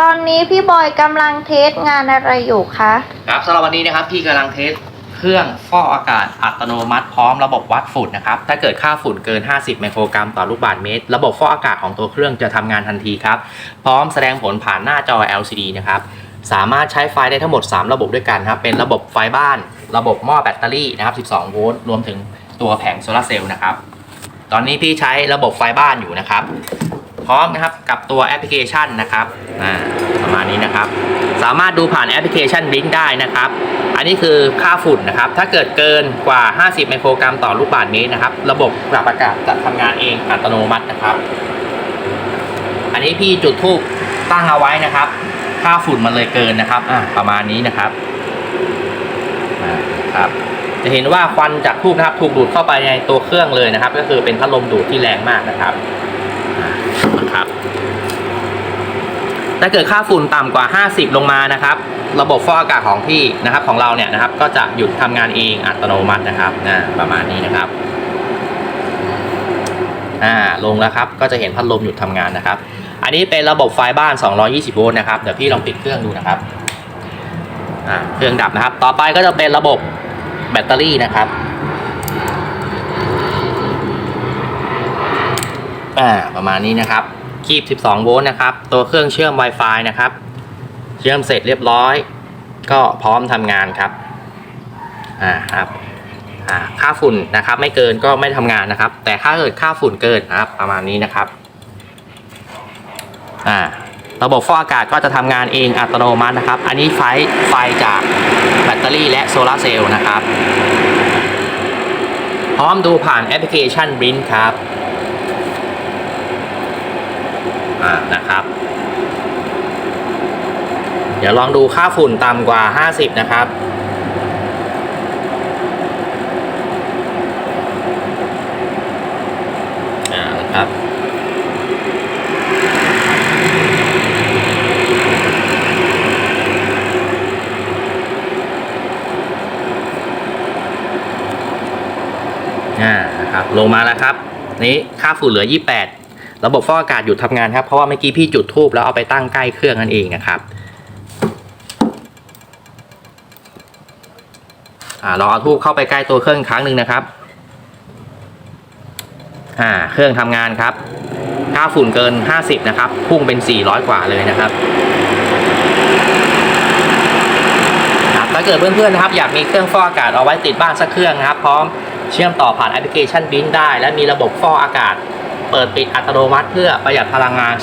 ตอนนี้พี่บอยกำลังเทสงานอะไรอยู่คะ ครับสำหรับวันนี้นะครับพี่กำลังเทสเครื่องฟอกอากาศอัตโนมัติพร้อมระบบวัดฝุ่นนะครับ ถ้าเกิดค่าฝุ่นเกิน 50 ไมโครกรัมต่อลูกบาศก์เมตร ระบบฟอกอากาศของตัวเครื่องจะทำงานทันทีครับ พร้อมแสดงผลผ่านหน้าจอ LCD นะครับ สามารถใช้ไฟได้ทั้งหมด 3 ระบบด้วยกันครับ เป็นระบบไฟบ้าน ระบบหม้อแบตเตอรี่นะครับ 12 โวลต์รวมถึงตัวแผงโซลาร์เซลล์นะครับ ตอนนี้พี่ใช้ระบบไฟบ้านอยู่นะครับ ร้อมนะครับกับตัวแอปพลิเคชันนะครับประมาณนี้นะครับ สามารถดูผ่านแอปพลิเคชันบลิงได้นะครับ อันนี้คือค่าฝุ่นนะครับ ถ้าเกิดเกินกว่า 50 ไมโครกรัมต่อลูกบาศก์เมตรนะครับ ระบบปรับอากาศจะทำงานเองอัตโนมัตินะครับ อันนี้พี่จุดทูบตั้งเอาไว้นะครับ ค่าฝุ่นมันเลยเกินนะครับอ่าประมาณนี้นะครับครับจะเห็นว่าควันจากทูบนะครับถูกดูดเข้าไปในตัวเครื่องเลยนะครับ ก็คือเป็นพัดลมดูดที่แรงมากนะครับอ่านะครับ ถ้าเกิดค่าฝุ่นต่ำกว่า 50 ลงมานะครับ ระบบฟอกอากาศของพี่นะครับของเราเนี่ยนะครับก็จะหยุดทำงานเองอัตโนมัตินะครับนะประมาณนี้นะครับอ่าลงแล้วครับก็จะเห็นพัดลมหยุดทำงานนะครับ อันนี้เป็นระบบไฟบ้าน 220 โวลต์นะครับเดี๋ยวพี่ลองปิดเครื่องดูนะครับอ่าเครื่องดับนะครับ ต่อไปก็จะเป็นระบบแบตเตอรี่นะครับอ่าประมาณนี้นะครับ คีบ 12 โวลต์นะครับ ตัวเครื่องเชื่อม Wi-Fi นะครับ เชื่อมเสร็จเรียบร้อย ก็พร้อมทำงานครับ อ่าครับ อ่า ค่าฝุ่นนะครับ ไม่เกินก็ไม่ทำงานนะครับ แต่ถ้าเกิดค่าฝุ่นเกินนะครับ ประมาณนี้นะครับ อ่า ระบบฟอกอากาศก็จะทำงานเองอัตโนมัตินะครับ อันนี้ไฟไฟจากแบตเตอรี่และโซลาเซลล์นะครับ พร้อมดูผ่านแอปพลิเคชัน b ิ i n ครับ อ่านะครับ เดี๋ยวลองดูค่าฝุ่นต่ำกว่า 50 นะครับครับอ่านะครับ ลงมาแล้วครับ นี้ค่าฝุ่นเหลือ 28 ระบบฟอกอากาศหยุดทำงานครับ เพราะว่าเมื่อกี้พี่จุดทูบแล้วเอาไปตั้งใกล้เครื่องนั่นเองนะครับอ่าเราเอาทูบเข้าไปใกล้ตัวเครื่องอีกครั้งหนึ่งนะครับอ่าเครื่องทำงานครับค่าฝุ่นเกิน 50 นะครับ พุ่งเป็น 400 กว่าเลยนะครับครับถ้าเกิดเพื่อนๆนะครับ อยากมีเครื่องฟอกอากาศเอาไว้ติดบ้านสักเครื่องนะครับ พร้อมเชื่อมต่อผ่านแอปพลิเคชันบินได้ และมีระบบฟอกอากาศ เปิดปิดอัตโนมัติเพื่อประหยัดพลังงาน